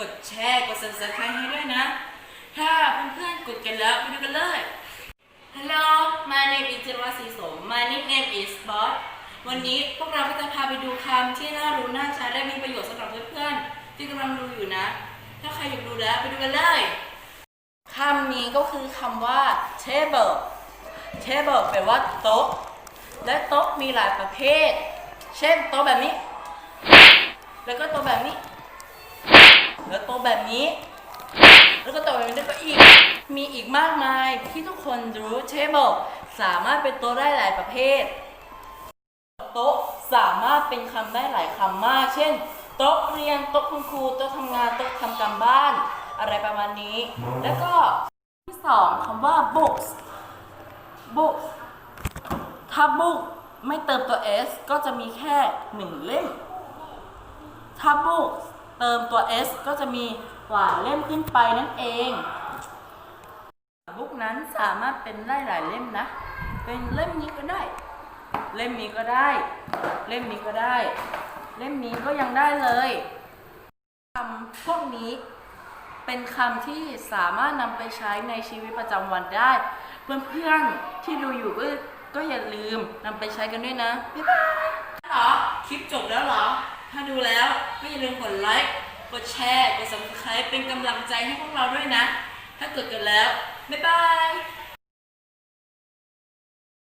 กดแชร์ กด subscribe ให้ด้วยนะ ถ้าเพื่อนๆกดกันแล้วไปดูกันเลย Hello my name is จิรวัตรศรีสม my nickname is boss วันนี้พวกเราก็จะพาไปดูคำที่น่ารู้น่าใช้และมีประโยชน์สำหรับเพื่อนๆที่กำลังดูอยู่นะ ถ้าใครอยากดูแล้วไปดูกันเลยคำนี้ก็คือคำว่า table table แปลว่าโต๊ะ และโต๊ะมีหลายประเภท เช่นโต๊ะแบบนี้ แล้วก็โต๊ะแบบนี้ นี้ แล้วก็ต๊ะแบบนี้ก็อีก มีอีกมากมายที่ทุกคนรู้ table สามารถเป็นโต๊ะได้หลายประเภท โต๊ะสามารถเป็นคำได้หลายคำมาก เช่น โต๊ะเรียน โต๊ะคุณครู โต๊ะทำงาน โต๊ะทำการบ้าน อะไรประมาณนี้ แล้วก็ที่สองคำว่า books books ถ้า book ไม่เติมตัว s ก็จะมีแค่หนึ่งเล่มถ้า books เติมตัว s ก็จะมีกว่าเล่มขึ้นไปนั่นเองบุ๊กนั้นสามารถเป็นได้หลายเล่มนะ เป็นเล่มนี้ก็ได้ เล่มนี้ก็ได้ เล่มนี้ก็ได้ เล่มนี้ก็ยังได้เลยคำพวกนี้เป็นคำที่สามารถนำไปใช้ในชีวิตประจำวันได้ เพื่อนๆที่ดูอยู่ก็ก็อย่าลืมนำไปใช้กันด้วยนะ บ๊ายบายหรอ คลิปจบแล้วเหรอ ถ้าดูแล้วก็อย่าลืมกดไลค์กดแชร์กด subscribe เป็นกำลังใจให้พวกเราด้วยนะ ถ้าเกิดกันแล้ว บ๊ายบาย